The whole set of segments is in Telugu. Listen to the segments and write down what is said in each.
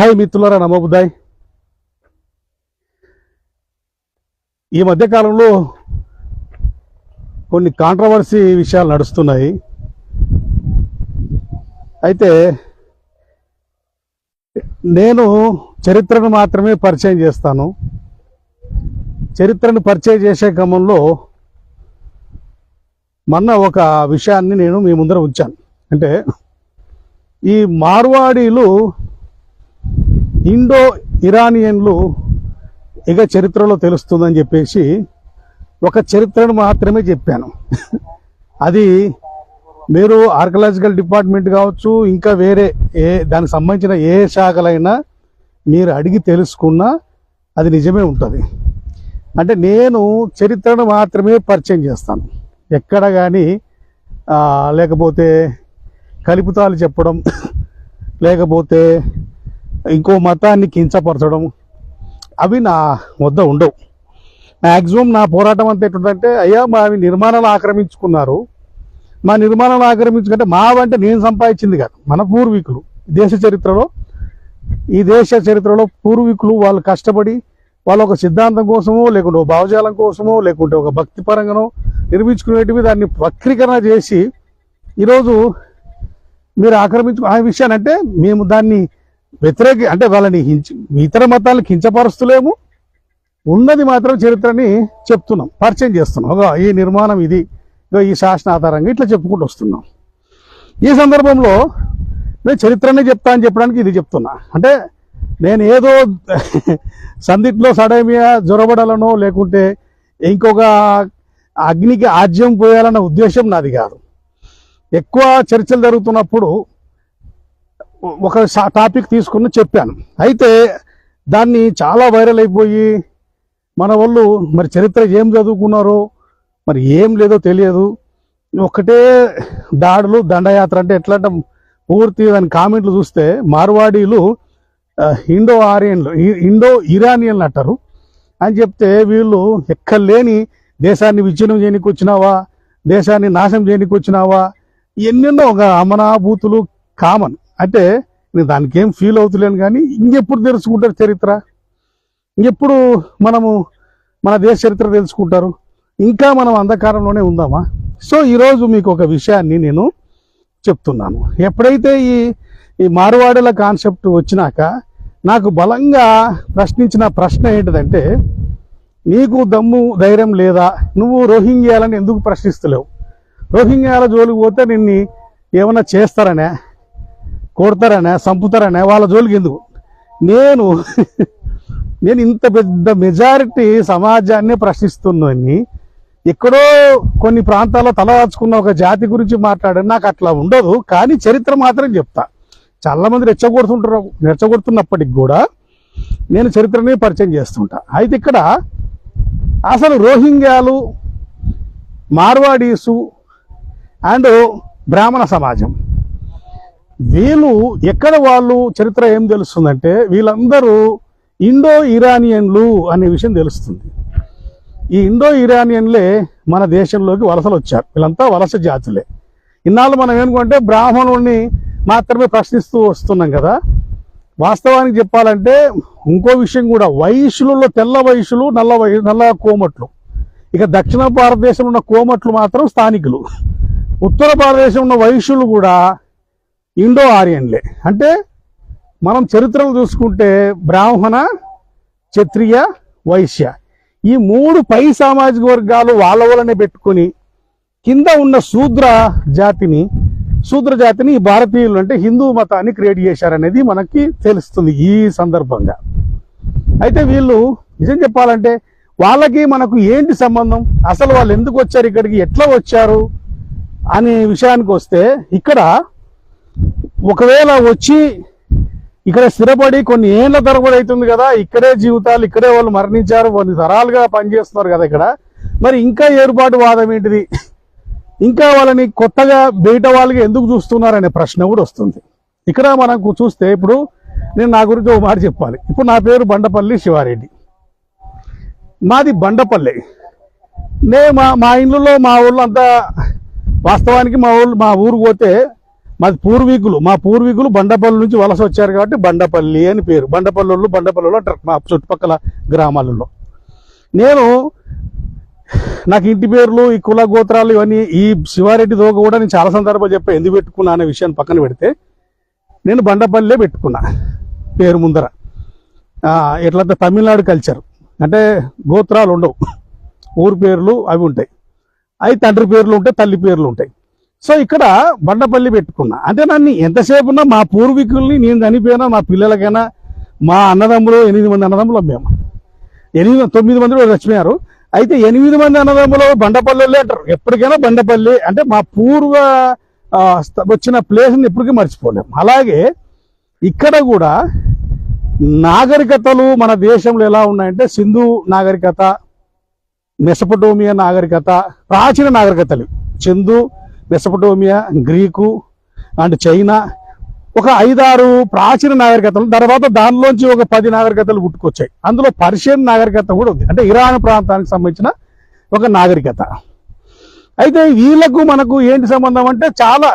హాయ్ మిత్రులారా నమోబుద్దాయ్ ఈ మధ్యకాలంలో కొన్ని కాంట్రవర్సీ విషయాలు నడుస్తున్నాయి. అయితే నేను చరిత్రను మాత్రమే పరిచయం చేస్తాను. చరిత్రను పరిచయం చేసే క్రమంలో మొన్న ఒక విషయాన్ని నేను మీ ముందర ఉంచాను. అంటే ఈ మార్వాడీలు ఇండో ఇరానియన్లు ఇక చరిత్రలో తెలుస్తుందని చెప్పేసి ఒక చరిత్రను మాత్రమే చెప్పాను. అది మీరు ఆర్కలాజికల్ డిపార్ట్మెంట్ కావచ్చు ఇంకా వేరే ఏ దానికి సంబంధించిన ఏ శాఖలైనా మీరు అడిగి తెలుసుకున్నా అది నిజమే ఉంటుంది. అంటే నేను చరిత్రను మాత్రమే పరిచయం చేస్తాను. ఎక్కడ కానీ లేకపోతే కలుపుతాలు చెప్పడం లేకపోతే ఇంకో మతాన్ని కించపరచడం అవి నా వద్ద ఉండవు. మ్యాక్సిమం నా పోరాటం అంతా ఎట్లుందంటే అయ్యా మా నిర్మాణాలు ఆక్రమించుకున్నారు. మా నిర్మాణాలు ఆక్రమించుకుంటే మావంటే నేను సంపాదించింది కాదు. మన పూర్వీకులు. దేశ చరిత్రలో ఈ దేశ చరిత్రలో పూర్వీకులు వాళ్ళు కష్టపడి వాళ్ళు ఒక సిద్ధాంతం కోసమో లేకుంటే ఒక భావజాలం కోసమో లేకుంటే ఒక భక్తి పరంగానో నిర్మించుకునేటివి దాన్ని వక్రీకరణ చేసి ఈరోజు మీరు ఆక్రమించు ఆ విషయాన్ని అంటే మేము దాన్ని వ్యతిరేక అంటే వాళ్ళని హించి ఇతర మతాలను కించపరుస్తలేము. ఉన్నది మాత్రం చరిత్రని చెప్తున్నాం. పరిచయం చేస్తున్నాం. ఒక ఈ నిర్మాణం ఇది. ఈ శాసన ఆధారంగా ఇట్లా చెప్పుకుంటూ వస్తున్నాం. ఈ సందర్భంలో నేను చరిత్రనే చెప్తా అని చెప్పడానికి ఇది చెప్తున్నా. అంటే నేను ఏదో సందిట్లో సడేమియా జొరబడాలనో లేకుంటే ఇంకొక అగ్నికి ఆజ్యం పోయాలన్న ఉద్దేశం నాది కాదు. ఎక్కువ చర్చలు జరుగుతున్నప్పుడు ఒక టాపిక్ తీసుకుని చెప్పాను. అయితే దాన్ని చాలా వైరల్ అయిపోయి మన వాళ్ళు మరి చరిత్ర ఏం చదువుకున్నారో మరి ఏం లేదో తెలియదు. ఒకటే దాడులు దండయాత్ర అంటే ఎట్లా అంటే పూర్తి దాని కామెంట్లు చూస్తే మార్వాడీలు ఇండో ఆరియన్లు ఇండో ఇరానియన్లు అంటారు. అని చెప్తే వీళ్ళు ఎక్కలేని దేశాన్ని విచ్ఛిన్నం చేయనికి వచ్చినావా దేశాన్ని నాశనం చేయనికి వచ్చినావా ఎన్నెన్నో ఒక అమనాభూతులు కామన్. అంటే నేను దానికి ఏం ఫీల్ అవుతులేను కానీ ఇంకెప్పుడు తెలుసుకుంటారు చరిత్ర? ఇంకెప్పుడు మనము మన దేశ చరిత్ర తెలుసుకుంటారు? ఇంకా మనం అంధకారంలోనే ఉందామా? సో ఈరోజు మీకు ఒక విషయాన్ని నేను చెప్తున్నాను. ఎప్పుడైతే ఈ ఈ మారువాడల కాన్సెప్ట్ వచ్చినాక నాకు బలంగా ప్రశ్నించిన ప్రశ్న ఏంటిదంటే నీకు దమ్ము ధైర్యం లేదా? నువ్వు రోహింగ్యాలని ఎందుకు ప్రశ్నిస్తలేవు? రోహింగ్యాల జోలికి పోతే నిన్ను ఏమన్నా చేస్తారనే? కొడతారనే చంపుతారనే వాళ్ళ జోలికి ఎందుకు? నేను నేను ఇంత పెద్ద మెజారిటీ సమాజాన్ని ప్రశ్నిస్తున్నాన్ని ఎక్కడో కొన్ని ప్రాంతాల్లో తలవాచుకున్న ఒక జాతి గురించి మాట్లాడని నాకు అట్లా ఉండదు కానీ చరిత్ర మాత్రం చెప్తా. చాలా మంది రెచ్చగొడుతుంటారు రెచ్చగొడుతున్నప్పటికి కూడా నేను చరిత్రని పరిచయం చేస్తుంటా. అయితే ఇక్కడ అసలు రోహింగ్యాలు మార్వాడీసు అండ్ బ్రాహ్మణ సమాజం. వీళ్ళు ఎక్కడ వాళ్ళు చరిత్ర ఏం తెలుస్తుందంటే వీళ్ళందరూ ఇండో ఇరానియన్లు అనే విషయం తెలుస్తుంది. ఈ ఇండో ఇరానియన్లే మన దేశంలోకి వలసలు వచ్చారు. వీళ్ళంతా వలస జాతులే. ఇన్నాళ్ళు మనం ఏనుకుంటే బ్రాహ్మణుల్ని మాత్రమే ప్రశ్నిస్తూ వస్తున్నాం కదా. వాస్తవానికి చెప్పాలంటే ఇంకో విషయం కూడా వయసులలో తెల్ల వైశ్యులు నల్ల వై నల్ల కోమట్లు. ఇక దక్షిణ భారతదేశంలో ఉన్న కోమట్లు మాత్రం స్థానికులు. ఉత్తర భారతదేశంలో ఉన్న వైశ్యులు కూడా ఇండో ఆర్యన్లే అంటే మనం చరిత్రను చూసుకుంటే బ్రాహ్మణ క్షత్రియ వైశ్య. ఈ మూడు పై సామాజిక వర్గాలు వాళ్ళ వలనే పెట్టుకొని కింద ఉన్న శూద్ర జాతిని శూద్ర జాతిని ఈ భారతీయులు అంటే హిందూ మతాన్ని క్రియేట్ చేశారనేది మనకి తెలుస్తుంది ఈ సందర్భంగా. అయితే వీళ్ళు నిజం చెప్పాలంటే వాళ్ళకి మనకు ఏంటి సంబంధం? అసలు వాళ్ళు ఎందుకు వచ్చారు ఇక్కడికి? ఎట్లా వచ్చారు? అనే విషయానికి వస్తే ఇక్కడ ఒకవేళ వచ్చి ఇక్కడ స్థిరపడి కొన్ని ఏళ్ళ తరబడి అవుతుంది కదా ఇక్కడే జీవితాలు ఇక్కడే వాళ్ళు మరణించారు కొన్ని తరాలుగా పనిచేస్తున్నారు కదా ఇక్కడ. మరి ఇంకా ఏర్పాటు వాదం ఏంటిది? ఇంకా వాళ్ళని కొత్తగా బయట వాళ్ళకి ఎందుకు చూస్తున్నారనే ప్రశ్న కూడా వస్తుంది. ఇక్కడ మనకు చూస్తే ఇప్పుడు నేను నా గురించి ఒక మాట చెప్పాలి. ఇప్పుడు నా పేరు బండపల్లి శివారెడ్డి. మాది బండపల్లి. నే మా మా ఇండ్లలో మా ఊళ్ళో అంతా వాస్తవానికి మా ఊళ్ళు మా ఊరు పోతే మాది పూర్వీకులు. మా పూర్వీకులు బండపల్లి నుంచి వలస వచ్చారు కాబట్టి బండపల్లి అని పేరు. బండపల్లి బండపల్లిలో అంటారు మా చుట్టుపక్కల గ్రామాలలో. నేను నాకు ఇంటి పేర్లు ఈ కుల గోత్రాలు ఇవన్నీ ఈ శివారెడ్డి దోగ కూడా నేను చాలా సందర్భాలు చెప్పా. ఎందుకు పెట్టుకున్నా అనే విషయాన్ని పక్కన పెడితే నేను బండపల్లిలే పెట్టుకున్నా పేరు ముందర. ఆ, ఎట్లంటే తమిళనాడు కల్చర్. అంటే గోత్రాలు ఉండవు. ఊరు పేర్లు అవి ఉంటాయి. అవి తండ్రి పేర్లు ఉంటాయి తల్లి పేర్లు ఉంటాయి. సో ఇక్కడ బండపల్లి పెట్టుకున్నా. అంటే నన్ను ఎంతసేపు ఉన్నా మా పూర్వీకుల్ని నేను చనిపోయినా మా పిల్లలకైనా మా అన్నదమ్ములు ఎనిమిది మంది అన్నదమ్ములు మేము? ఎనిమిది తొమ్మిది మంది చచ్చిపోయారు. అయితే ఎనిమిది మంది అన్నదమ్ములు బండపల్లి అంటారు. ఎప్పటికైనా బండపల్లి అంటే మా పూర్వ వచ్చిన ప్లేస్ని ఎప్పటికీ మర్చిపోలేము అలాగే ఇక్కడ కూడా నాగరికతలు మన దేశంలో ఎలా ఉన్నాయంటే సింధు నాగరికత మెసపటోమియా నాగరికత ప్రాచీన నాగరికతలు. Sindhu Mesopotamia Greek and China ఒక ఐదారు ప్రాచీన నాగరికతలు తర్వాత దానిలోంచి ఒక పది నాగరికతలు పుట్టుకొచ్చాయి. అందులో పర్షియన్ నాగరికత కూడా ఉంది. అంటే ఇరాన్ ప్రాంతానికి సంబంధించిన ఒక నాగరికత. అయితే వీళ్ళకు మనకు ఏంటి సంబంధం అంటే చాలా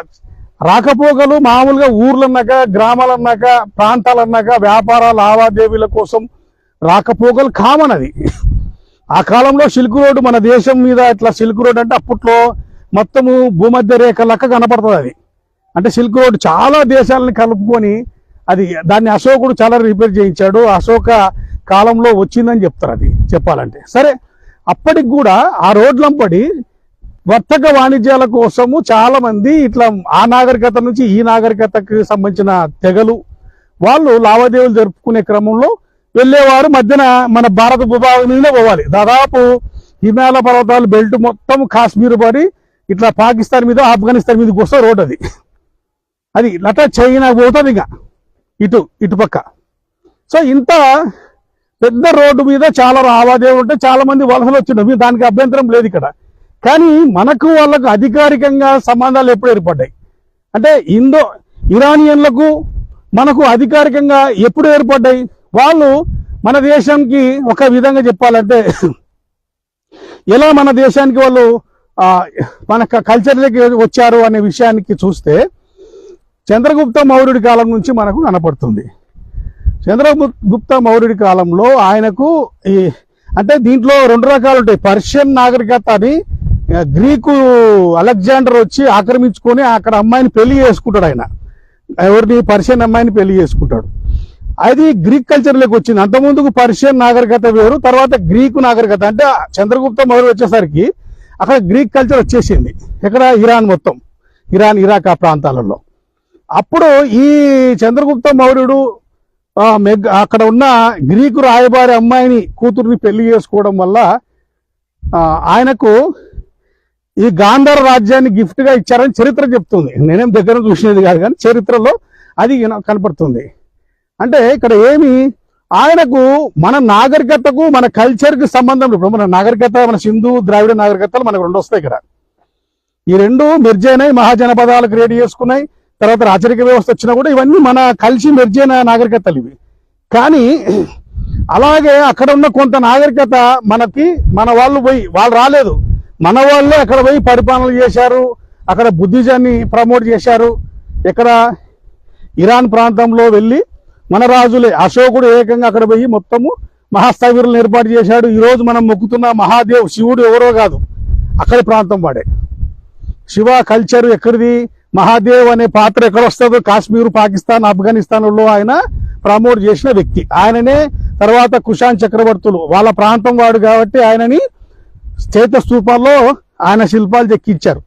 రాకపోకలు మామూలుగా ఊర్లన్నాక గ్రామాలన్నాక ప్రాంతాలన్నాక వ్యాపార లావాదేవీల కోసం రాకపోకలు కామన్ అది. ఆ కాలంలో సిల్క్ రోడ్డు మన దేశం మీద ఇట్లా సిల్క్ రోడ్ అంటే అప్పట్లో మొత్తము భూమధ్య రేఖ లెక్క కనపడుతుంది అది. అంటే సిల్క్ రోడ్ చాలా దేశాలని కలుపుకొని అది దాన్ని అశోకుడు చాలా రిపేర్ చేయించాడు. అశోక కాలంలో వచ్చిందని చెప్తారు అది చెప్పాలంటే. సరే అప్పటికి కూడా ఆ రోడ్లంపడి వర్తక వాణిజ్యాల కోసము చాలా మంది ఇట్లా ఆ నాగరికత నుంచి ఈ నాగరికతకు సంబంధించిన తెగలు వాళ్ళు లావాదేవీలు జరుపుకునే క్రమంలో వెళ్ళేవారు. మధ్యన మన భారత భూభాగం పోవాలి. దాదాపు హిమాలయ పర్వతాలు బెల్ట్ మొత్తం కాశ్మీర్ పడి ఇట్లా పాకిస్తాన్ మీద ఆఫ్ఘనిస్తాన్ మీదకి వస్తే రోడ్ అది. అది లట చైనా పోతుంది ఇక. ఇటు ఇటు పక్క. సో ఇంత పెద్ద రోడ్డు మీద చాలా లావాదేవీలు ఉంటే చాలా మంది వలసలు వచ్చిండ్రు. మీరు దానికి అభ్యంతరం లేదు ఇక్కడ. కానీ మనకు వాళ్ళకు అధికారికంగా సంబంధాలు ఎప్పుడు ఏర్పడ్డాయి? అంటే ఇందో ఇరానియన్లకు మనకు అధికారికంగా ఎప్పుడు ఏర్పడ్డాయి? వాళ్ళు మన దేశానికి ఒక విధంగా చెప్పాలంటే ఎలా మన దేశానికి వాళ్ళు మన కల్చర్లోకి వచ్చారు అనే విషయానికి చూస్తే చంద్రగుప్త మౌర్యుడి కాలం నుంచి మనకు కనపడుతుంది. చంద్రగుప్త మౌర్యుడి కాలంలో ఆయనకు ఈ అంటే దీంట్లో రెండు రకాలు ఉంటాయి. పర్షియన్ నాగరికత అని గ్రీకు అలెగ్జాండర్ వచ్చి ఆక్రమించుకొని అక్కడ అమ్మాయిని పెళ్ళి చేసుకుంటాడు ఆయన. ఎవరిని? పర్షియన్ అమ్మాయిని పెళ్ళి చేసుకుంటాడు. అది గ్రీక్ కల్చర్లోకి వచ్చింది. అంతకుముందుకు పర్షియన్ నాగరికత వేరు తర్వాత గ్రీకు నాగరికత. అంటే చంద్రగుప్త మౌర్య వచ్చేసరికి అక్కడ గ్రీక్ కల్చర్ వచ్చేసింది. ఇక్కడ ఇరాన్ మొత్తం. ఇరాన్ ఇరాక్ ఆ ప్రాంతాలలో. అప్పుడు ఈ చంద్రగుప్త మౌర్యుడు మెగ్ అక్కడ ఉన్న గ్రీకు రాయబారి అమ్మాయిని కూతుర్ని పెళ్ళి చేసుకోవడం వల్ల ఆయనకు ఈ గాంధార రాజ్యాన్ని గిఫ్ట్గా ఇచ్చారని చరిత్ర చెప్తుంది. నేనేం దగ్గర చూసినది కాదు కానీ చరిత్రలో అది కనపడుతుంది. అంటే ఇక్కడ ఏమి ఆయనకు మన నాగరికతకు మన కల్చర్కి సంబంధం ఇప్పుడు మన నాగరికత మన సింధు ద్రావిడ నాగరికతలు మనకు రెండు వస్తాయి ఇక్కడ. ఈ రెండు మెర్జ్ అయినాయి మహాజనపదాలు క్రియేట్ చేసుకున్నాయి. తర్వాత రాచరిక వ్యవస్థ వచ్చినా కూడా ఇవన్నీ మన కలిసి మెర్జ్ అయిన నాగరికతలు ఇవి. కానీ అలాగే అక్కడ ఉన్న కొంత నాగరికత మనకి మన వాళ్ళు పోయి వాళ్ళు రాలేదు. మన వాళ్ళే అక్కడ పోయి పరిపాలన చేశారు. అక్కడ బుద్ధిజాన్ని ప్రమోట్ చేశారు. ఇక్కడ ఇరాన్ ప్రాంతంలో వెళ్ళి మన రాజులే. అశోకుడు ఏకంగా అక్కడ పోయి మొత్తము మహాస్థవిరులను ఏర్పాటు చేశాడు. ఈ రోజు మనం మొక్కుతున్న మహాదేవ్ శివుడు ఎవరో కాదు. అక్కడి ప్రాంతం వాడే. శివ కల్చర్ ఎక్కడిది? మహాదేవ్ అనే పాత్ర ఎక్కడ వస్తుందో కాశ్మీర్ పాకిస్తాన్ ఆఫ్ఘనిస్తాన్లో ఆయన ప్రమోట్ చేసిన వ్యక్తి. ఆయననే తర్వాత కుషాన్ చక్రవర్తులు. వాళ్ళ ప్రాంతం వాడు కాబట్టి ఆయనని స్థేత స్థూపాల్లో ఆయన శిల్పాలు చెక్కించారు.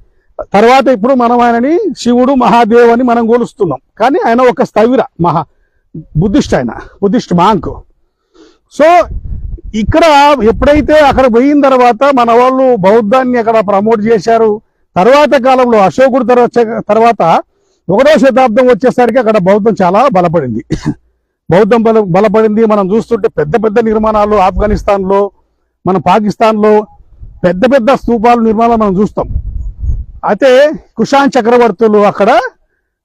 తర్వాత ఇప్పుడు మనం ఆయనని శివుడు మహాదేవ్ అని మనం గోలుస్తున్నాం. కానీ ఆయన ఒక స్థవిర మహా బుద్ధిస్ట్ ఆయన బుద్ధిస్ట్ మాంక్. సో ఇక్కడ ఎప్పుడైతే అక్కడ పోయిన తర్వాత మన వాళ్ళు బౌద్ధాన్ని అక్కడ ప్రమోట్ చేశారు తర్వాత కాలంలో అశోకుడు తర్వాత తర్వాత ఒకటో శతాబ్దం వచ్చేసరికి అక్కడ బౌద్ధం చాలా బలపడింది. బౌద్ధం బల బలపడింది. మనం చూస్తుంటే పెద్ద పెద్ద నిర్మాణాలు ఆఫ్ఘనిస్తాన్లో మన పాకిస్తాన్లో పెద్ద పెద్ద స్తూపాలు నిర్మాణాలు మనం చూస్తాం. అయితే కుషాన్ చక్రవర్తులు అక్కడ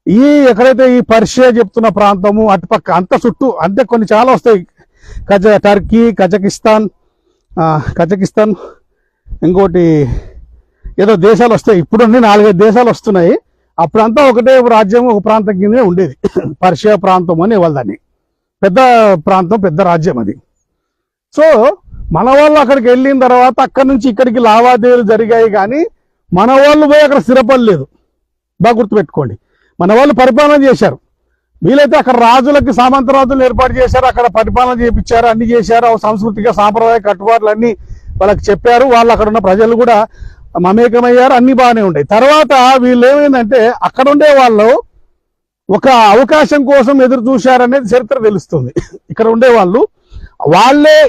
ఈ ఎక్కడైతే ఈ పర్షియా చెప్తున్న ప్రాంతము అటుపక్క అంత చుట్టూ అంతే కొన్ని చాలా వస్తాయి. కజ టర్కీ కజకిస్తాన్ కజకిస్తాన్ ఇంకోటి ఏదో దేశాలు వస్తాయి. ఇప్పుడు నాలుగైదు దేశాలు వస్తున్నాయి. అప్పుడంతా ఒకటే రాజ్యం ఒక ప్రాంతం కిందే ఉండేది. పర్షియా ప్రాంతం అని వాళ్ళని. పెద్ద ప్రాంతం పెద్ద రాజ్యం అది. సో మన వాళ్ళు అక్కడికి వెళ్ళిన తర్వాత అక్కడి నుంచి ఇక్కడికి లావాదేవీలు జరిగాయి కానీ మన వాళ్ళు పోయి అక్కడ స్థిరపడలేదు. బాగా గుర్తుపెట్టుకోండి. మన వాళ్ళు పరిపాలన చేశారు. వీలైతే అక్కడ రాజులకి సామంత రాజులు ఏర్పాటు చేశారు అక్కడ పరిపాలన చేపించారు అన్ని చేశారు ఆ సాంస్కృతిక సాంప్రదాయ కట్టుబాట్లు అన్ని వాళ్ళకి చెప్పారు. వాళ్ళు అక్కడ ఉన్న ప్రజలు కూడా మమేకమయ్యారు అన్ని బాగానే ఉంటాయి తర్వాత వీళ్ళు ఏమైందంటే అక్కడ ఉండే వాళ్ళు ఒక అవకాశం కోసం ఎదురు చూశారనేది చరిత్ర తెలుస్తుంది. ఇక్కడ ఉండే వాళ్ళు వాళ్ళే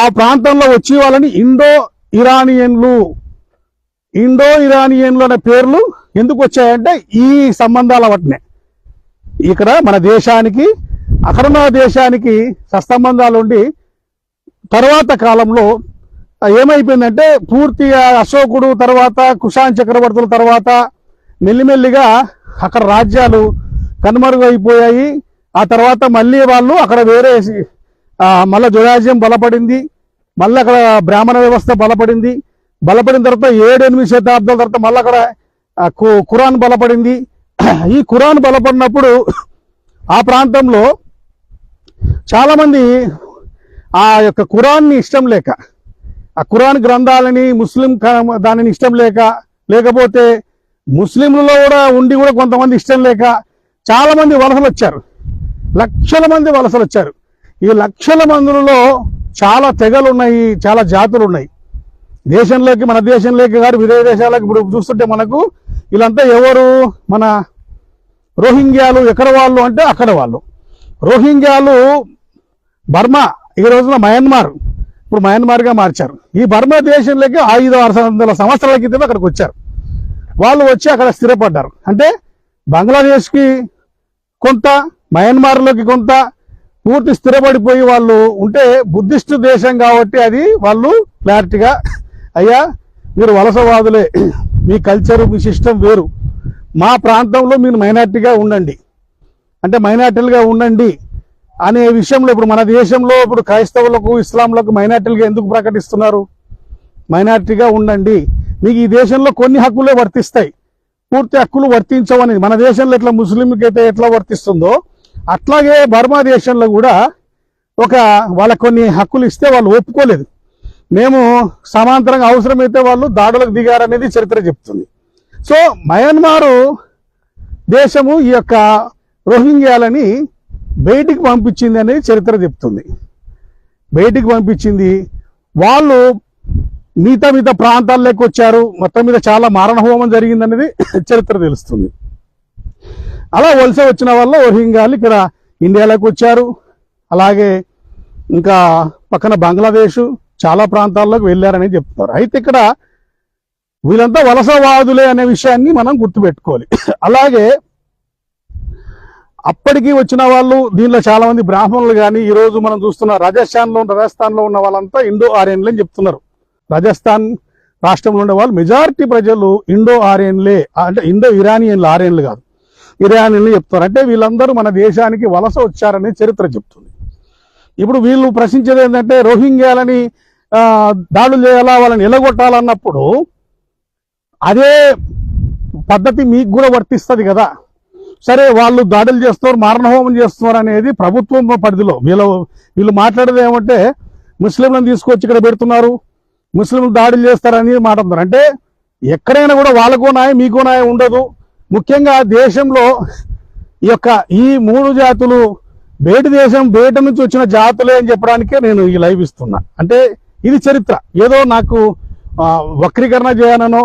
ఆ ప్రాంతంలో వచ్చి వాళ్ళని ఇండో ఇరానియన్లు ఇండో ఇరానియన్లు అనే పేర్లు ఎందుకు వచ్చాయంటే ఈ సంబంధాల వాటినే. ఇక్కడ మన దేశానికి అక్కడున్న దేశానికి సత్సంబంధాలు ఉండి తర్వాత కాలంలో ఏమైపోయిందంటే పూర్తిగా అశోకుడు తర్వాత కుషాన్ చక్రవర్తుల తర్వాత మెల్లిమెల్లిగా అక్కడ రాజ్యాలు కనుమరుగైపోయాయి. ఆ తర్వాత మళ్ళీ వాళ్ళు అక్కడ వేరే మళ్ళీ మళ్ళా జురాజ్యం బలపడింది. మళ్ళీ అక్కడ బ్రాహ్మణ వ్యవస్థ బలపడింది. బలపడిన తర్వాత ఏడెనిమిది శతాబ్దాల తర్వాత మళ్ళీ అక్కడ ఆ, కు- ఖురాన్ బలపడింది. ఈ ఖురాన్ బలపడినప్పుడు ఆ ప్రాంతంలో చాలామంది ఆ యొక్క ఖురాన్ని ఇష్టం లేక ఆ ఖురాన్ గ్రంథాలని ముస్లిం దానిని ఇష్టం లేక లేకపోతే ముస్లింలలో కూడా ఉండి కూడా కొంతమంది ఇష్టం లేక చాలామంది వలసలు వచ్చారు లక్షల మంది వలసలు వచ్చారు ఈ లక్షల మందులలో చాలా తెగలు ఉన్నాయి చాలా జాతులు ఉన్నాయి దేశంలోకి మన దేశంలోకి కాదు విదేశ దేశాలకు ఇప్పుడు చూస్తుంటే మనకు వీళ్ళంతా ఎవరు? మన రోహింగ్యాలు ఎక్కడ వాళ్ళు అంటే అక్కడ వాళ్ళు. రోహింగ్యాలు బర్మా ఈ రోజున మయన్మార్ ఇప్పుడు మయన్మార్గా మార్చారు. ఈ బర్మా దేశంలోకి ఐదు ఆరు వందల సంవత్సరాల క్రితం అక్కడికి వచ్చారు. వాళ్ళు వచ్చి అక్కడ స్థిరపడ్డారు. అంటే బంగ్లాదేశ్కి కొంత మయన్మార్లోకి కొంత పూర్తి స్థిరపడిపోయి వాళ్ళు ఉంటే బుద్ధిస్టు దేశం కాబట్టి అది వాళ్ళు క్లారిటీగా అయ్యా మీరు వలసవాదులే. మీ కల్చరు మీ సిస్టమ్ వేరు. మా ప్రాంతంలో మీరు మైనార్టీగా ఉండండి. అంటే మైనార్టీలుగా ఉండండి అనే విషయంలో ఇప్పుడు మన దేశంలో ఇప్పుడు క్రైస్తవులకు ఇస్లాంలకు మైనార్టీలుగా ఎందుకు ప్రకటిస్తున్నారు? మైనార్టీగా ఉండండి. మీకు ఈ దేశంలో కొన్ని హక్కులే వర్తిస్తాయి. పూర్తి హక్కులు వర్తించవని మన దేశంలో ఎట్లా ముస్లింకి అయితే ఎట్లా వర్తిస్తుందో అట్లాగే బర్మా దేశంలో కూడా ఒక వాళ్ళ కొన్ని హక్కులు ఇస్తే వాళ్ళు ఒప్పుకోలేదు. మేము సమాంతరంగా అవసరమైతే వాళ్ళు దాడులకు దిగారనేది చరిత్ర చెప్తుంది. సో మయన్మారు దేశము ఈ యొక్క రోహింగ్యాలని బయటికి పంపించింది అనేది చరిత్ర చెప్తుంది. బయటికి పంపించింది. వాళ్ళు మిగతా మిగతా ప్రాంతాల్లోకి వచ్చారు. మొత్తం మీద చాలా మారణ హోమం జరిగిందనేది చరిత్ర తెలుస్తుంది. అలా వలస వచ్చిన వల్ల రోహింగ్యాలు ఇక్కడ ఇండియాలోకి వచ్చారు. అలాగే ఇంకా పక్కన బంగ్లాదేశు చాలా ప్రాంతాల్లోకి వెళ్ళారని చెప్తారు. అయితే ఇక్కడ వీళ్ళంతా వలసవాదులే అనే విషయాన్ని మనం గుర్తుపెట్టుకోవాలి. అలాగే అప్పటికి వచ్చిన వాళ్ళు దీనిలో చాలా మంది బ్రాహ్మణులు కానీ ఈ రోజు మనం చూస్తున్న రాజస్థాన్లో రాజస్థాన్లో ఉన్న వాళ్ళంతా ఇండో ఆర్యన్లే అని చెప్తున్నారు. రాజస్థాన్ రాష్ట్రంలో ఉండే వాళ్ళు మెజారిటీ ప్రజలు ఇండో ఆర్యన్లే అంటే ఇండో ఇరానియన్లు ఆర్యన్లు కాదు. ఇరానియన్లు చెప్తారు. అంటే వీళ్ళందరూ మన దేశానికి వలస వచ్చారనే చరిత్ర చెప్తుంది. ఇప్పుడు వీళ్ళు ప్రశ్నించేది ఏంటంటే రోహింగ్యాలని దాడులు చేయాలా వాళ్ళని ఎలగొట్టాలన్నప్పుడు అదే పద్ధతి మీకు కూడా వర్తిస్తుంది కదా. సరే వాళ్ళు దాడులు చేస్తున్నారు మారణహోమం చేస్తున్నారు అనేది ప్రభుత్వం పరిధిలో వీళ్ళు వీళ్ళు మాట్లాడేది ఏమంటే ముస్లింలను తీసుకొచ్చి ఇక్కడ పెడుతున్నారు ముస్లింలు దాడులు చేస్తారని మాట్లాడుతున్నారు అంటే ఎక్కడైనా కూడా వాళ్ళకో నాయ మీకో నాయ ఉండదు. ముఖ్యంగా దేశంలో ఈ యొక్క ఈ మూడు జాతులు బయట దేశం బయట నుంచి వచ్చిన జాతులే అని చెప్పడానికే నేను ఈ లైవ్ ఇస్తున్నా. అంటే ఇది చరిత్ర. ఏదో నాకు వక్రీకరణ చేయాలనో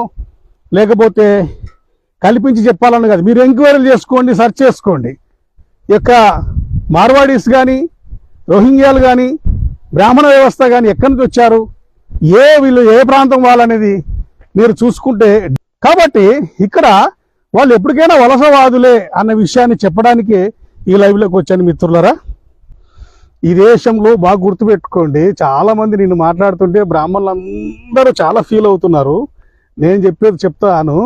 లేకపోతే కల్పించి చెప్పాలని కాదు. మీరు ఎంక్వైరీలు చేసుకోండి సెర్చ్ చేసుకోండి. ఈ యొక్క మార్వాడీస్ కానీ రోహింగ్యాలు కానీ బ్రాహ్మణ వ్యవస్థ కానీ ఎక్కడి నుంచి వచ్చారు? ఏ వీళ్ళు ఏ ప్రాంతం వాళ్ళనేది మీరు చూసుకుంటే కాబట్టి ఇక్కడ వాళ్ళు ఎప్పటికైనా వలసవాదులే అన్న విషయాన్ని చెప్పడానికి ఈ లైవ్లోకి వచ్చాను మిత్రులరా. ఈ దేశంలో బాగా గుర్తుపెట్టుకోండి. చాలా మంది నేను మాట్లాడుతుంటే బ్రాహ్మణులు అందరూ చాలా ఫీల్ అవుతున్నారు. నేను చెప్పేది చెప్తాను.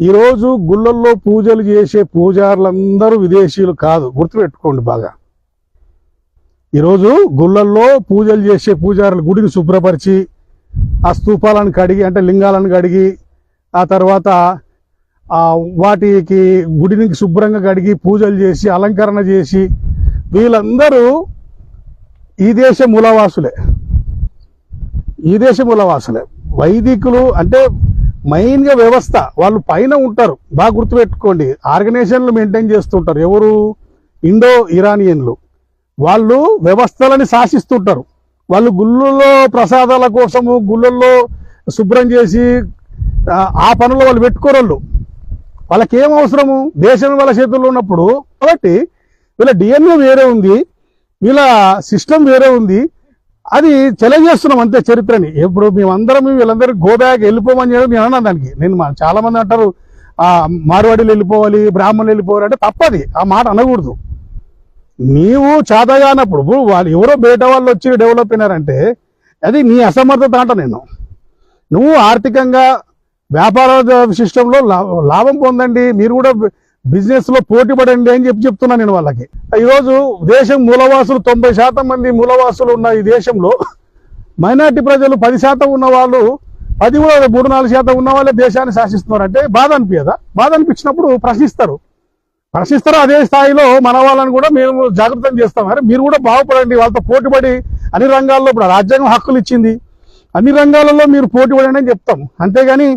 ఈరోజు గుళ్ళల్లో పూజలు చేసే పూజారులందరూ విదేశీయులు కాదు. గుర్తుపెట్టుకోండి బాగా. ఈరోజు గుళ్ళల్లో పూజలు చేసే పూజారులు గుడిని శుభ్రపరిచి ఆ స్తూపాలను కడిగి అంటే లింగాలను కడిగి ఆ తర్వాత వాటికి గుడిని శుభ్రంగా కడిగి పూజలు చేసి అలంకరణ చేసి వీళ్ళందరూ ఈ దేశ మూలవాసులే. ఈ దేశ మూలవాసులే. వైదికులు అంటే మెయిన్గా వ్యవస్థ వాళ్ళు పైన ఉంటారు. బాగా గుర్తుపెట్టుకోండి. ఆర్గనైజేషన్లు మెయింటైన్ చేస్తుంటారు. ఎవరు? ఇండో ఇరానియన్లు. వాళ్ళు వ్యవస్థలని శాసిస్తుంటారు. వాళ్ళు గుళ్ళల్లో ప్రసాదాల కోసము గుళ్ళల్లో శుభ్రం చేసి ఆ, పనులు వాళ్ళు పెట్టుకోరళ్ళు. వాళ్ళకేం అవసరము? దేశం వాళ్ళ చేతుల్లో ఉన్నప్పుడు. కాబట్టి వీళ్ళ డిఎన్ఏ వేరే ఉంది. వీళ్ళ సిస్టమ్ వేరే ఉంది. అది తెలియజేస్తున్నాం అంతే చరిత్రని. ఇప్పుడు మేమందరం వీళ్ళందరూ గోబ్యాక్ వెళ్ళిపోమని చెప్పి నేను అన్నాను దానికి. నేను మా- చాలా మంది అంటారు మార్వాడీలు వెళ్ళిపోవాలి బ్రాహ్మణులు వెళ్ళిపోవాలి అంటే తప్పది. ఆ మాట అనకూడదు. నీవు చాతగానప్పుడు వాళ్ళు ఎవరో బయట వాళ్ళు వచ్చి డెవలప్ అయినారంటే అది నీ అసమర్థత అంట నేను. నువ్వు ఆర్థికంగా వ్యాపార సిస్టంలో లాభం పొందండి. మీరు కూడా బిజినెస్లో పోటీ పడండి అని చెప్పి చెప్తున్నా నేను వాళ్ళకి. ఈరోజు దేశం మూలవాసులు తొంభై శాతం మంది మూలవాసులు ఉన్న ఈ దేశంలో మైనార్టీ ప్రజలు పది శాతం ఉన్న వాళ్ళు పది కూడా మూడు నాలుగు శాతం ఉన్న వాళ్ళే దేశాన్ని శాసిస్తున్నారు. అంటే బాధ అనిపించదా? బాధ అనిపించినప్పుడు ప్రశ్నిస్తారు. ప్రశ్నిస్తారు అదే స్థాయిలో మన వాళ్ళని కూడా మేము జాగ్రత్తం చేస్తాం. అరే మీరు కూడా బాగుపడండి వాళ్ళతో పోటీపడి అన్ని రంగాల్లో ఇప్పుడు రాజ్యాంగం హక్కులు ఇచ్చింది. అన్ని రంగాలలో మీరు పోటీ పడండి అని చెప్తాం. అంతేగాని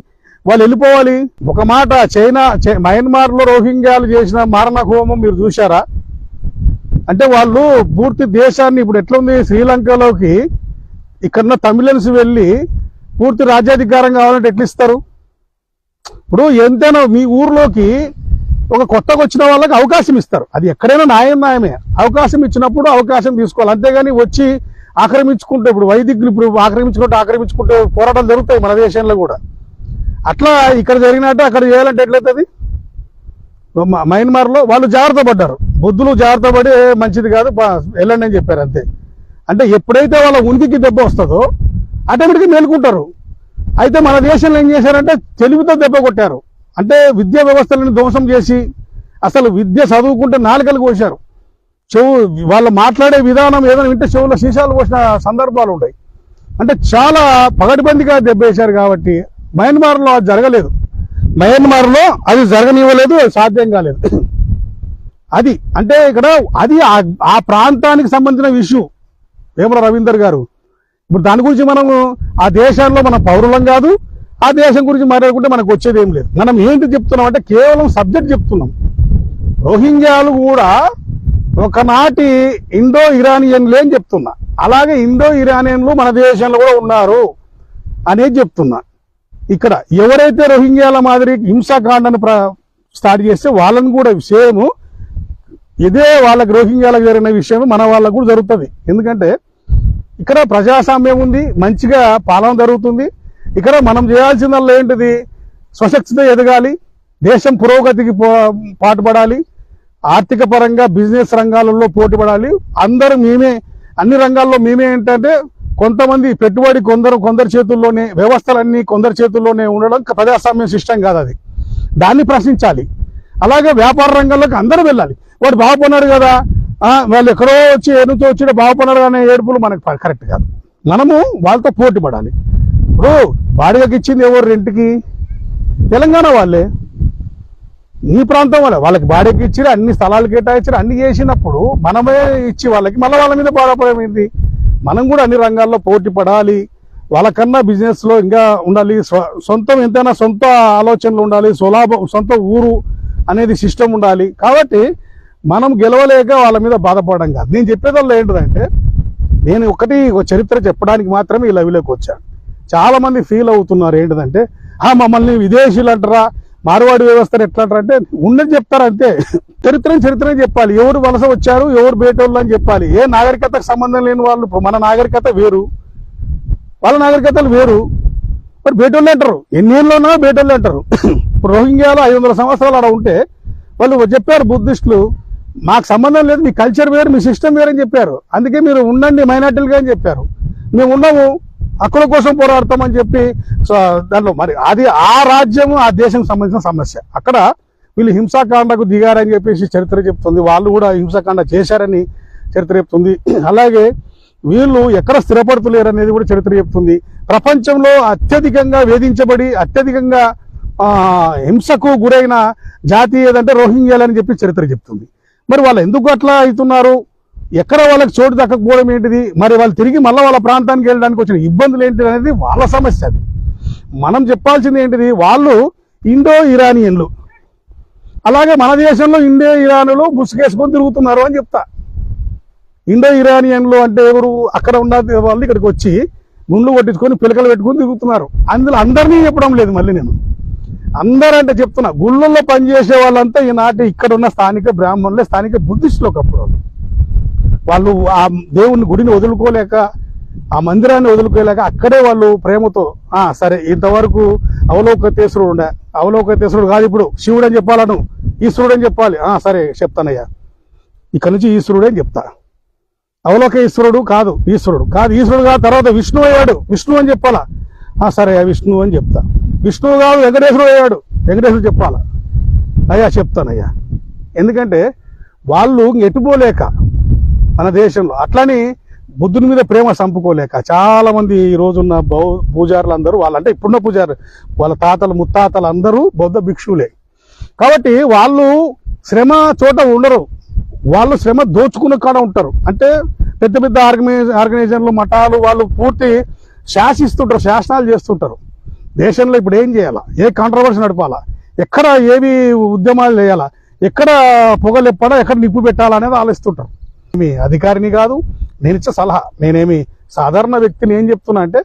వాళ్ళు వెళ్ళిపోవాలి. ఒక మాట చైనా మయన్మార్లో రోహింగ్యాలు చేసిన మారణ హోమం మీరు చూశారా? అంటే వాళ్ళు పూర్తి దేశాన్ని ఇప్పుడు ఎట్లుంది? శ్రీలంకలోకి ఇక్కడున్న తమిళన్స్ వెళ్ళి పూర్తి రాజ్యాధికారం కావాలంటే ఎట్లా ఇస్తారు ఇప్పుడు ఎంతైనా మీ ఊర్లోకి ఒక కొత్తగా వచ్చిన వాళ్ళకి అవకాశం ఇస్తారు. అది ఎక్కడైనా న్యాయం న్యాయమే. అవకాశం ఇచ్చినప్పుడు అవకాశం తీసుకోవాలి. అంతేగాని వచ్చి ఆక్రమించుకుంటే ఇప్పుడు వైదికులు ఇప్పుడు ఆక్రమించుకుంటే ఆక్రమించుకుంటే పోరాటాలు జరుగుతాయి మన దేశంలో కూడా. అట్లా ఇక్కడ జరిగినట్టు అక్కడ చేయాలంటే ఎట్లయితుంది? మయన్మార్లో వాళ్ళు జాగ్రత్త పడ్డారు. బుద్ధులు జాగ్రత్త పడి మంచిది కాదు వెళ్ళండి అని చెప్పారు అంతే. అంటే ఎప్పుడైతే వాళ్ళ ఉనికికి దెబ్బ వస్తుందో ఆటోమేటిక్గా మేలుకుంటారు. అయితే మన దేశంలో ఏం చేశారంటే తెలివితో దెబ్బ కొట్టారు. అంటే విద్యా వ్యవస్థలను ధ్వంసం చేసి అసలు విద్య చదువుకుంటే నాలుకలు కోశారు. చెవు వాళ్ళు మాట్లాడే విధానం ఏదైనా వింటే చెవులో సీసాలు పోసిన సందర్భాలు ఉన్నాయి అంటే చాలా పగటిబందిగా దెబ్బేశారు కాబట్టి మయన్మార్లో అది జరగలేదు. మయన్మార్లో అది జరగనివ్వలేదు అది సాధ్యం కాలేదు. అది అంటే ఇక్కడ అది ఆ- ప్రాంతానికి సంబంధించిన విషయం. వేమల రవీందర్ గారు. ఇప్పుడు దాని గురించి మనము ఆ దేశాల్లో మన పౌరులం కాదు ఆ దేశం గురించి మాట్లాడుకుంటే మనకు వచ్చేది ఏం లేదు. మనం ఏంటి చెప్తున్నాం అంటే కేవలం సబ్జెక్ట్ చెప్తున్నాం. రోహింగ్యాలు కూడా ఒకనాటి ఇండో ఇరానియన్లే అని చెప్తున్నా. అలాగే ఇండో ఇరానియన్లు మన దేశంలో కూడా ఉన్నారు అనేది చెప్తున్నా. ఇక్కడ ఎవరైతే రోహింగ్యాల మాదిరి హింసాకాండను స్టార్ట్ చేస్తే వాళ్ళని కూడా సేమ్ ఇదే వాళ్ళకి రోహింగ్యాలకు జరిగిన విషయం మన వాళ్ళకు కూడా జరుగుతుంది. ఎందుకంటే ఇక్కడ ప్రజాస్వామ్యం ఉంది మంచిగా పాలన జరుగుతుంది. ఇక్కడ మనం చేయాల్సిందల్లా ఏంటిది? స్వశక్తితో ఎదగాలి దేశం పురోగతికి పాటుపడాలి ఆర్థిక పరంగా బిజినెస్ రంగాలలో పోటీపడాలి అందరూ మేమే అన్ని రంగాల్లో మేమే ఏంటంటే కొంతమంది పెట్టుబడి కొందరు కొందరి చేతుల్లోనే వ్యవస్థలన్నీ కొందరి చేతుల్లోనే ఉండడం ప్రజాస్వామ్యం సిస్టమ్ కాదు అది. దాన్ని ప్రశ్నించాలి. అలాగే వ్యాపార రంగంలోకి అందరూ వెళ్ళాలి. వాడు బాగుపడినాడు కదా వాళ్ళు ఎక్కడో వచ్చి ఏనుతో వచ్చి బాగుపడినాడు అనే ఏడుపులు మనకు కరెక్ట్ కాదు. మనము వాళ్ళతో పోటీ పడాలి. ఇప్పుడు బాడిగకి ఇచ్చింది ఎవరు రెంట్కి? తెలంగాణ వాళ్ళే. నీ ప్రాంతం వాళ్ళే. వాళ్ళకి బాడీకి ఇచ్చారు అన్ని స్థలాలు కేటాయించారు అన్ని చేసినప్పుడు మనమే ఇచ్చి వాళ్ళకి మళ్ళీ వాళ్ళ మీద బాధపడమైంది మనం కూడా అన్ని రంగాల్లో పోటీ పడాలి. వాళ్ళకన్నా బిజినెస్లో ఇంకా ఉండాలి. సొంతం ఎంతైనా సొంత ఆలోచనలు ఉండాలి. సులాభం సొంత ఊరు అనేది సిస్టమ్ ఉండాలి. కాబట్టి మనం గెలవలేక వాళ్ళ మీద బాధపడడం కాదు. నేను చెప్పేదల్లా ఏంటిదంటే నేను ఒకటి ఒక చరిత్ర చెప్పడానికి మాత్రమే ఈ లవిలోకి వచ్చాను చాలామంది ఫీల్ అవుతున్నారు ఏంటంటే ఆ మమ్మల్ని విదేశీలు అంటారా? మార్వాడి వ్యవస్థను ఎట్లా అంటే ఉన్నది చెప్తారు అంతే. చరిత్రని చరిత్రనే చెప్పాలి. ఎవరు వలస వచ్చారు ఎవరు బేటోళ్ళు అని చెప్పాలి. ఏ నాగరికతకు సంబంధం లేని వాళ్ళు మన నాగరికత వేరు. వాళ్ళ నాగరికతలు వేరు. మరి బేటోళ్ళు అంటారు. ఎన్నేళ్ళు ఉన్నా బేటోళ్ళు అంటారు. ఇప్పుడు రోహింగ్యాలో ఐదు వందల సంవత్సరాలు అక్కడ ఉంటే వాళ్ళు చెప్పారు బుద్ధిస్టులు మాకు సంబంధం లేదు మీ కల్చర్ వేరు మీ సిస్టమ్ వేరు అని చెప్పారు. అందుకే మీరు ఉండండి మైనార్టీలుగా అని చెప్పారు. మేము ఉన్నాము. హక్కుల కోసం పోరాడతామని చెప్పి సో దాంట్లో మరి అది ఆ రాజ్యము ఆ దేశం సంబంధించిన సమస్య. అక్కడ వీళ్ళు హింసాకాండకు దిగారని చెప్పేసి చరిత్ర చెప్తుంది. వాళ్ళు కూడా హింసాకాండ చేశారని చరిత్ర చెప్తుంది. అలాగే వీళ్ళు ఎక్కడ స్థిరపడుతులేరు అనేది కూడా చరిత్ర చెప్తుంది. ప్రపంచంలో అత్యధికంగా వేధించబడి అత్యధికంగా హింసకు గురైన జాతి ఏదంటే రోహింగ్యాలని చెప్పి చరిత్ర చెప్తుంది. మరి వాళ్ళు ఎందుకు అట్లా అవుతున్నారు? ఎక్కడ వాళ్ళకి చోటు దక్కకపోవడం ఏంటిది? మరి వాళ్ళు తిరిగి మళ్ళీ వాళ్ళ ప్రాంతానికి వెళ్ళడానికి వచ్చిన ఇబ్బందులు ఏంటిది అనేది వాళ్ళ సమస్య అది. మనం చెప్పాల్సింది ఏంటిది? వాళ్ళు ఇండో ఇరానియన్లు. అలాగే మన దేశంలో ఇండో ఇరానులు ముసుగేసుకొని తిరుగుతున్నారు అని చెప్తా. ఇండో ఇరానియన్లు అంటే ఎవరు? అక్కడ ఉన్న వాళ్ళు ఇక్కడికి వచ్చి గుండ్లు కొట్టించుకొని పిలకలు పెట్టుకొని తిరుగుతున్నారు. అందులో అందరినీ చెప్పడం లేదు మళ్ళీ నేను. అందరంటే చెప్తున్నా గుళ్ళల్లో పనిచేసే వాళ్ళంతా ఈనాటి ఇక్కడ ఉన్న స్థానిక బ్రాహ్మణులే స్థానిక బుద్ధిస్టులు ఒకప్పుడు. వాళ్ళు. ఆ దేవుని గుడిని వదులుకోలేక ఆ మందిరాన్ని వదులుకోలేక అక్కడే వాళ్ళు ప్రేమతో ఆ సరే ఇంతవరకు అవలోకతేశ్వరుడు ఉండే. అవలోకతేశ్వరుడు కాదు ఇప్పుడు శివుడు అని చెప్పాలను. ఈశ్వరుడు అని చెప్పాలి. ఆ సరే చెప్తానయ్యా. ఇక్కడి నుంచి ఈశ్వరుడు అని చెప్తా. అవలోక ఈశ్వరుడు కాదు ఈశ్వరుడు. కాదు ఈశ్వరుడు కాదు తర్వాత విష్ణు అయ్యాడు. విష్ణు అని చెప్పాలా? ఆ సరే అయ్యా విష్ణు అని చెప్తా. విష్ణువు కాదు వెంకటేశ్వరుడు అయ్యాడు. వెంకటేశ్వరుడు చెప్పాలా? అయ్యా చెప్తానయ్యా. ఎందుకంటే వాళ్ళు ఎటుపోలేక మన దేశంలో అట్లని బుద్ధుని మీద ప్రేమ చంపుకోలేక చాలా మంది ఈ రోజున్న బౌ పూజారులు అందరూ వాళ్ళంటే ఇప్పుడున్న పూజారు వాళ్ళ తాతలు ముత్తాతలు అందరూ బౌద్ధ భిక్షువులే. కాబట్టి వాళ్ళు శ్రమ చోట ఉండరు. వాళ్ళు శ్రమ దోచుకున్న కాడ ఉంటారు. అంటే పెద్ద పెద్ద ఆర్గనైజ్ ఆర్గనైజర్లు మఠాలు వాళ్ళు పూర్తి శాసిస్తుంటారు శాసనాలు చేస్తుంటారు. దేశంలో ఇప్పుడు ఏం చేయాలా? ఏ కాంట్రవర్సీ నడపాలా? ఎక్కడ ఏవి ఉద్యమాలు చేయాలా? ఎక్కడ పొగలెప్పడా ఎక్కడ నిప్పు పెట్టాలా అనేది ఆలోచిస్తుంటారు. మీ అధికారిని కాదు నేను ఇచ్చే సలహా. నేనేమి సాధారణ వ్యక్తిని ఏం చెప్తున్నా అంటే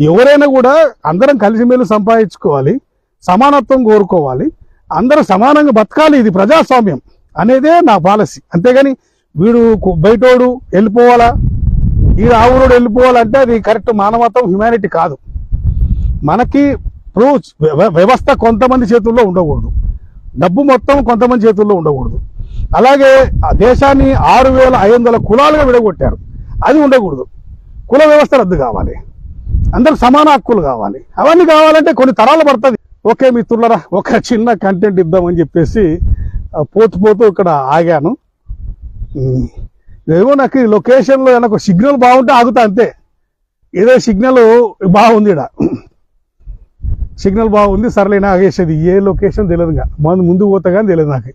ఎవరైనా కూడా అందరం కలిసిమెలిసి సంపాదించుకోవాలి సమానత్వం కోరుకోవాలి అందరూ సమానంగా బతకాలి ఇది ప్రజాస్వామ్యం అనేదే నా పాలసీ. అంతేగాని వీడు బయటోడు వెళ్ళిపోవాలా? ఈ ఆవురోడు వెళ్ళిపోవాలంటే అది కరెక్ట్ మానవత్వం హ్యుమానిటీ కాదు. మనకి ప్రూఫ్ వ్య- వ్యవస్థ కొంతమంది చేతుల్లో ఉండకూడదు. డబ్బు మొత్తం కొంతమంది చేతుల్లో ఉండకూడదు. అలాగే ఆ దేశాన్ని ఆరు వేల ఐదు వందల కులాలుగా విడగొట్టారు. అది ఉండకూడదు. కుల వ్యవస్థ రద్దు కావాలి. అందరికి సమాన హక్కులు కావాలి. అవన్నీ కావాలంటే కొన్ని తరాలు పడుతుంది. ఓకే మిత్రులరా ఒక చిన్న కంటెంట్ ఇద్దామని చెప్పేసి పోతు పోతూ ఇక్కడ ఆగాను. ఏమో నాకు ఈ లొకేషన్లో నాకు సిగ్నల్ బాగుంటే ఆగుతా అంతే. ఏదో సిగ్నల్ బాగుంది ఇక్కడ సిగ్నల్ బాగుంది సర్లే ఆగేసేది ఏ లొకేషన్ తెలియదు ఇంకా ముందు పోతా కానీ తెలియదు నాకు.